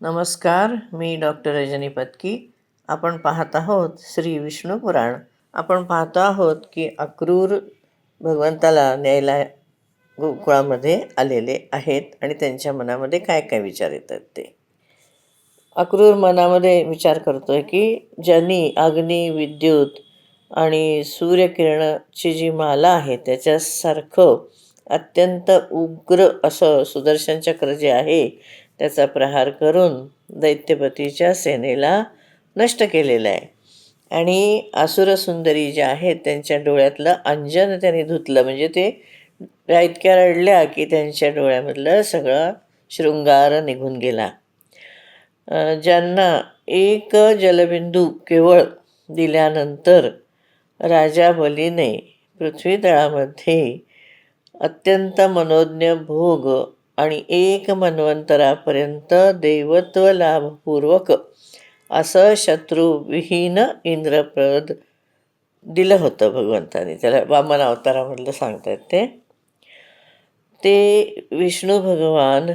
नमस्कार मी डॉक्टर रजनी पत्की. आपण पाहत आहोत श्री विष्णू पुराण. आपण पाहतो आहोत की अक्रूर भगवंताला न्यायला गोकुळामध्ये आलेले आहेत आणि त्यांच्या मनामध्ये काय काय विचार येतात ते. अक्रूर मनामध्ये विचार करतो आहे की ज्यांनी अग्नी विद्युत आणि सूर्यकिरणाची जी माला आहे त्याच्यासारखं अत्यंत उग्र असं सुदर्शन चक्र जे आहे त्याचा प्रहार करून दैत्यपतीच्या सेनेला नष्ट केलेलं आहे. आणि असुरसुंदरी ज्या आहेत त्यांच्या डोळ्यातलं अंजन त्यांनी धुतलं. म्हणजे ते इतक्या रडल्या की त्यांच्या डोळ्यामधलं सगळं शृंगार निघून गेला. ज्यांना एक जलबिंदू केवळ दिल्यानंतर राजा बलीने पृथ्वीतळामध्ये अत्यंत मनोज्ञ भोग आणि एक मन्वंतरापर्यंत देवत्व लाभपूर्वक असं शत्रुविहीन इंद्रप्रद दिलं होतं भगवंताने. त्याला वामन अवतारामधलं सांगतात ते. ते विष्णू भगवान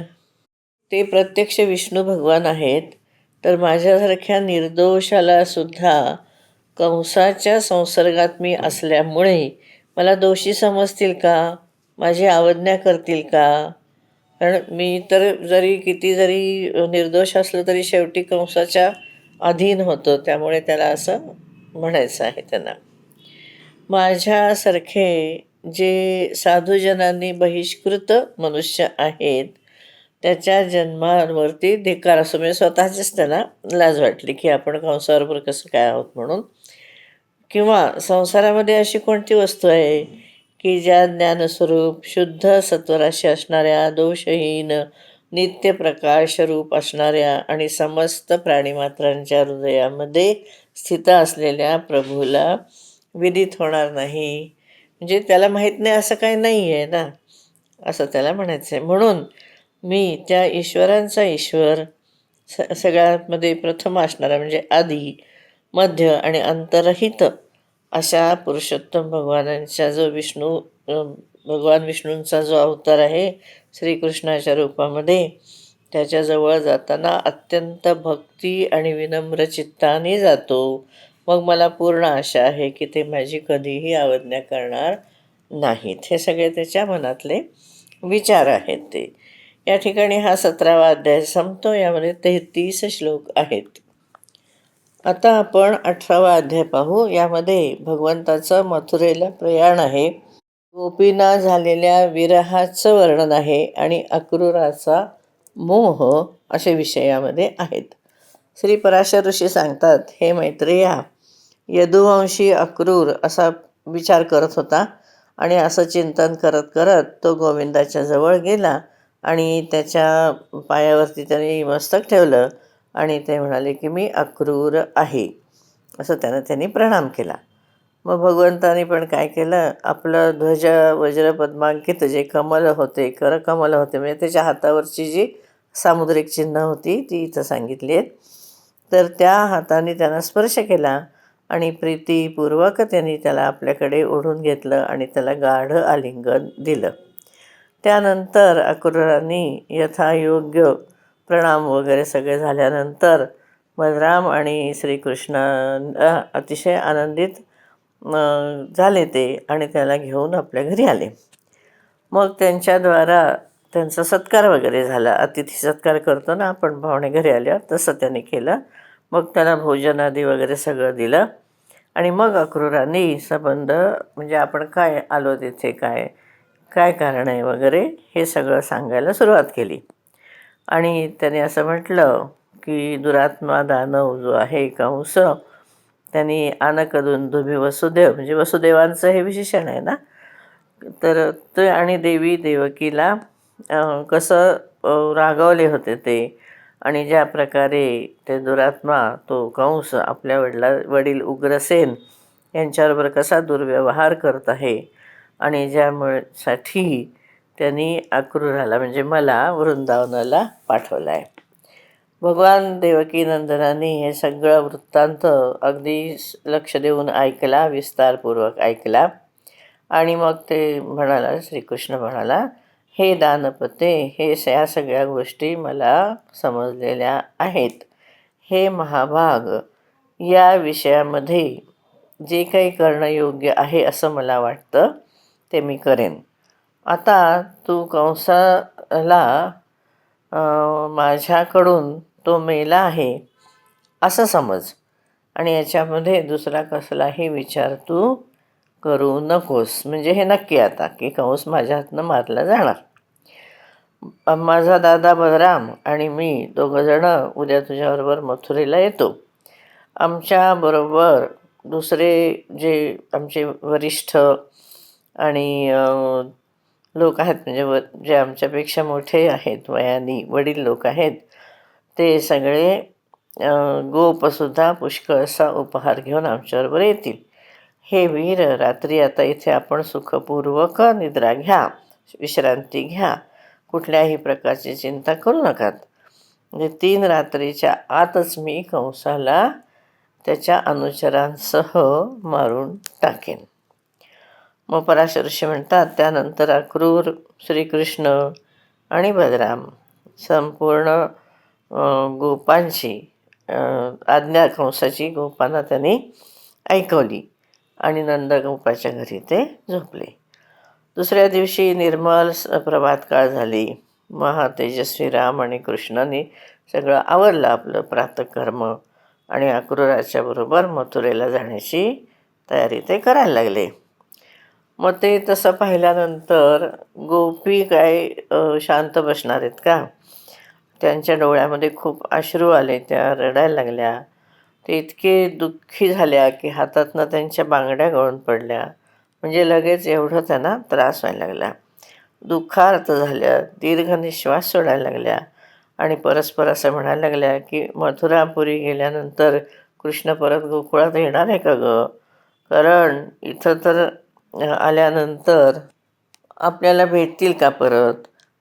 ते प्रत्यक्ष विष्णू भगवान आहेत तर माझ्यासारख्या निर्दोषाला सुद्धा कंसाच्या संसर्गात मी असल्यामुळे मला दोषी समजतील का? माझी अवज्ञा करतील का? कारण मी तर जरी किती जरी निर्दोष असलं तरी शेवटी कंसाच्या अधीन होतो. त्यामुळे त्याला असं म्हणायचं आहे त्यांना. माझ्यासारखे जे साधूजनांनी बहिष्कृत मनुष्य आहेत त्याच्या जन्मांवरती धिकार असो. म्हणजे स्वतःचीच त्याला लाज वाटली की आपण कंसाबरोबर कसं काय आहोत म्हणून. किंवा संसारामध्ये अशी कोणती वस्तू आहे की ज्या ज्ञानस्वरूप शुद्ध सत्वराशी असणाऱ्या दोषहीन नित्य प्रकाशरूप असणाऱ्या आणि समस्त प्राणीमात्रांच्या हृदयामध्ये स्थित असलेल्या प्रभूला विदित होणार नाही. म्हणजे त्याला माहीत नाही असं काही नाही आहे ना? असं त्याला म्हणायचं आहे म्हणून मी त्या ईश्वरांचा ईश्वर स सगळ्यामध्ये प्रथम असणारा म्हणजे आधी मध्य आणि अंतरहित अशा पुरुषोत्तम भगवानांचा जो विष्णू भगवान विष्णूंचा जो अवतार आहे श्रीकृष्णाच्या रूपामध्ये त्याच्याजवळ जाताना अत्यंत भक्ती आणि विनम्र चित्ताने जातो. मग मला पूर्ण आशा आहे की ते माझी कधीही अवज्ञा करणार नाहीत. हे सगळे त्याच्या मनातले विचार आहेत ते. या ठिकाणी हा सतरावा अध्याय संपतो. यामध्ये तेहतीस श्लोक आहेत. आता आपण अठरावा अध्याय पाहू. यामध्ये भगवंताचं मथुरेला प्रयाण आहे. गोपीना झालेल्या विरहाचं वर्णन आहे आणि अक्रूराचा मोह असे विषयामध्ये आहेत. श्री पराशर ऋषी सांगतात हे मैत्रेया यदुवंशी अक्रूर असा विचार करत होता आणि असं चिंतन करत करत तो गोविंदाच्या जवळ गेला आणि त्याच्या पायावरती त्याने मस्तक ठेवलं आणि ते म्हणाले की मी अक्रूर आहे. असं त्यानं त्यांनी प्रणाम केला. मग भगवंतानी पण काय केलं? आपलं ध्वज वज्र पद्मांकित जे कमल होते करकमल होते म्हणजे त्याच्या हातावरची जी सामुद्रिक चिन्ह होती ती इथं सांगितली आहेत. तर त्या हाताने त्यांना स्पर्श केला आणि प्रीतीपूर्वक त्यांनी त्याला आपल्याकडे ओढून घेतलं आणि त्याला गाढ आलिंगन दिलं. त्यानंतर अक्रूरांनी यथायोग्य प्रणाम वगैरे सगळे झाल्यानंतर बलराम आणि श्रीकृष्ण अतिशय आनंदित झाले ते आणि त्याला घेऊन आपल्या घरी आले. मग त्यांच्याद्वारा त्यांचा सत्कार वगैरे झाला. अतिथी सत्कार करतो ना आपण भावने घरी आल्या तसं त्याने केलं. मग त्याला भोजन आदी वगैरे सगळं दिलं. आणि मग अक्रूरांनी संबंध म्हणजे आपण काय आलो तिथे काय काय कारण आहे वगैरे हे सगळं सांगायला सुरुवात केली. आणि त्याने असं म्हटलं की दुरात्मा दानव जो आहे कंस त्यांनी आनकदून तुम्ही वसुदेव. म्हणजे वसुदेवांचं हे विशेषण आहे ना? तर ते आणि देवी देवकीला कसं रागवले होते ते आणि ज्या प्रकारे ते दुरात्मा तो कंस आपल्या वडिला वडील उग्रसेन यांच्याबरोबर कसा दुर्व्यवहार करत आहे आणि ज्यामुळे साठी त्यांनी अक्रूराला म्हणजे मला वृंदावनाला पाठवलं आहे भगवान देवकीनंदनाने हे सगळं वृत्तांत अगदी लक्ष देऊन ऐकला विस्तारपूर्वक ऐकला. आणि मग ते म्हणाला श्रीकृष्ण म्हणाला हे दानपते हे या सगळ्या गोष्टी मला समजलेल्या आहेत. हे महाभाग या विषयामध्ये जे काही करणं योग्य आहे असं मला वाटतं ते मी करेन. आता तू कंसाला माझ्याकडून तो मेला आहे असं समज. आणि याच्यामध्ये दुसरा कसलाही विचार तू करू नकोस. म्हणजे हे नक्की आता की कंस माझ्या हातनं मारला जाणार. माझा दादा बलराम आणि मी दोघंजणं उद्या तुझ्याबरोबर मथुरेला येतो. आमच्याबरोबर दुसरे जे आमचे वरिष्ठ आणि लोक आहेत म्हणजे व जे आमच्यापेक्षा मोठे आहेत वयानी वडील लोक आहेत ते सगळे गोपसुद्धा पुष्कळ असा उपहार घेऊन आमच्याबरोबर येतील. हे वीर रात्री आता इथे आपण सुखपूर्वक निद्रा घ्या विश्रांती घ्या कुठल्याही प्रकारची चिंता करू नकात. म्हणजे तीन रात्रीच्या आतच मी कंसाला त्याच्या अनुचरांसह मारून टाकेन. मग पराशर म्हणतात त्यानंतर अक्रूर श्रीकृष्ण आणि बलराम. संपूर्ण गोपांची आज्ञा कंसाची गोपांना त्यांनी ऐकवली आणि नंदगोपाच्या घरी ते झोपले. दुसऱ्या दिवशी निर्मल प्रभात काळ झाली. महातेजस्वी राम आणि कृष्णाने सगळं आवरलं आपलं प्रातकर्म आणि अक्रूराच्या बरोबर मथुरेला जाण्याची तयारी ते करायला लागले. मग ते तसं पाहिल्यानंतर गोपी काय शांत बसणार आहेत का? त्यांच्या डोळ्यामध्ये खूप अश्रू आले त्या रडायला लागल्या. ते इतके दुःखी झाल्या की हातातनं त्यांच्या बांगड्या गळून पडल्या. म्हणजे लगेच एवढं त्यांना त्रास व्हायला लागला. दुःखार्थ झाल्या दीर्घ निश्वास सोडायला लागल्या आणि परस्पर असं म्हणायला लागल्या की मथुरापुरी गेल्यानंतर कृष्ण परत गोकुळात येणार आहे का गं? कारण इथं तर आल्यानंतर आपल्याला भेटतील का परत?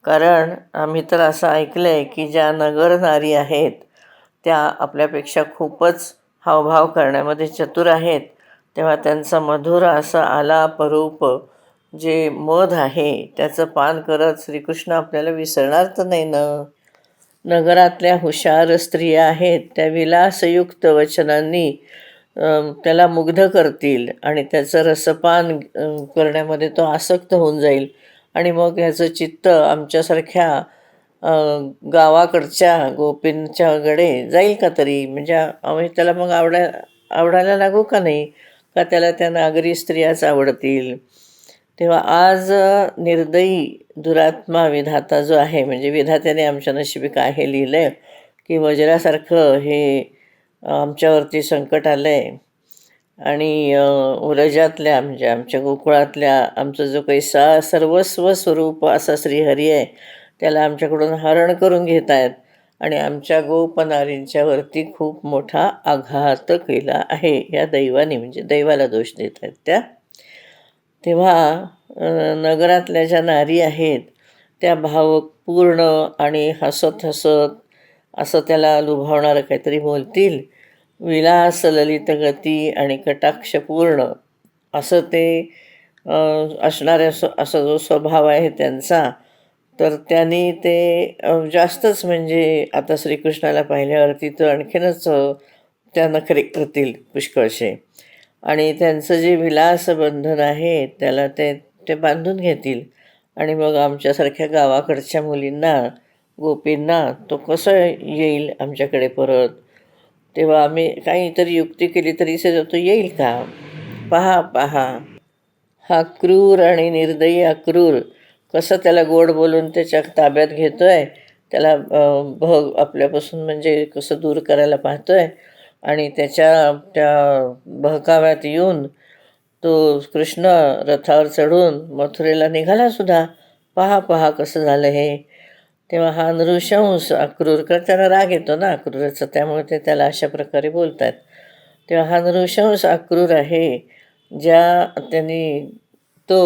कारण आम्ही तर असं ऐकलं आहे की ज्या नगर नारी आहेत त्या आपल्यापेक्षा खूपच हावभाव करण्यामध्ये चतुर आहेत. तेव्हा त्यांचा मधुर असं आला परूप जे मध आहे त्याचं पान करत श्रीकृष्ण आपल्याला विसरणार तर नाही ना? नगरातल्या हुशार स्त्रिया आहेत त्या विलासयुक्त वचनांनी त्याला मुग्ध करतील आणि त्याचं रसपान करण्यामध्ये तो आसक्त होऊन जाईल. आणि मग ह्याचं चित्त आमच्यासारख्या गावाकडच्या गोपींच्याकडे जाईल का तरी? म्हणजे आम्ही त्याला मग आवडा आवडायला लागू का नाही? का त्याला त्या नागरी स्त्रियाच आवडतील? तेव्हा आज निर्दयी दुरात्मा विधाता जो आहे म्हणजे विधात्याने आमच्या नशिबी काय हे लिहिलं आहे की वज्रासारखं हे आमच्यावरती संकट आलं आहे आणि उरजातल्या म्हणजे आमच्या गोकुळातल्या आमचं जो काही सा सर्वस्व स्वरूप असा श्रीहरी आहे त्याला आमच्याकडून हरण करून घेत आहेत आणि आमच्या गोपनारींच्यावरती खूप मोठा आघात केला आहे. या दैवाने म्हणजे दैवाला दोष देत आहेत त्या. तेव्हा नगरातल्या ज्या नारी आहेत त्या भावक पूर्ण आणि हसत हसत असं त्याला लुभावणारं काहीतरी बोलतील. विलास ललित गती आणि कटाक्षपूर्ण असं ते असणाऱ्या असा जो स्वभाव आहे त्यांचा तर त्यांनी ते जास्तच म्हणजे आता श्रीकृष्णाला पाहिल्यावरती तर आणखीनच त्या नखरे करतील पुष्कळशे. आणि त्यांचं जे विलास बंधन आहे त्याला ते ते बांधून घेतील. आणि मग आमच्यासारख्या गावाकडच्या मुलींना गोपींना तो कसं येईल आमच्याकडे परत? तेव्हा आम्ही काहीतरी युक्ती केली तरी से तो येईल का? पहा पहा. हा क्रूर आणि निर्दयी अक्रूर कसं त्याला गोड बोलून त्याच्या ताब्यात घेतो आहे त्याला भग आपल्यापासून म्हणजे कसं दूर करायला पाहतो आहे आणि त्याच्या त्या बहकाव्यात येऊन तो कृष्ण रथावर चढून मथुरेला निघाला सुद्धा. पहा पहा कसं झालं हे. तेव्हा हा नृशंस अक्रूर त्याला राग येतो ना अक्रूराचा त्यामुळे ते त्याला अशा प्रकारे बोलतात. तेव्हा हा नृशंस अक्रूर आहे ज्या त्यांनी तो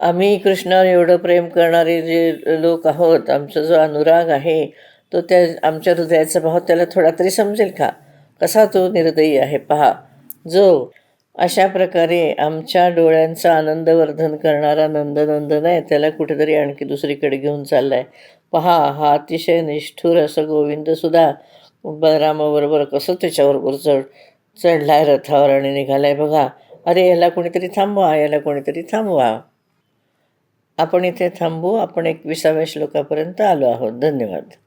आम्ही कृष्णावर एवढं प्रेम करणारे जे लोक आहोत आमचा जो अनुराग आहे तो त्या आमच्या हृदयाचा भाव त्याला थोडा तरी समजेल का? कसा तो निर्दयी आहे? पहा जो अशा प्रकारे आमच्या डोळ्यांचा आनंदवर्धन करणारा नंदनंदन आहे. त्याला कुठेतरी आणखी दुसरीकडे घेऊन चालला आहे पहा हा अतिशय निष्ठुर असं गोविंदसुद्धा बलरामाबरोबर कसं त्याच्याबरोबर चढ चढला आहे रथावर आणि निघाला आहे बघा अरे याला कोणीतरी थांबवा याला कोणीतरी थांबवा. आपण इथे थांबू आपण एकविसाव्या श्लोकापर्यंत आलो आहोत. धन्यवाद.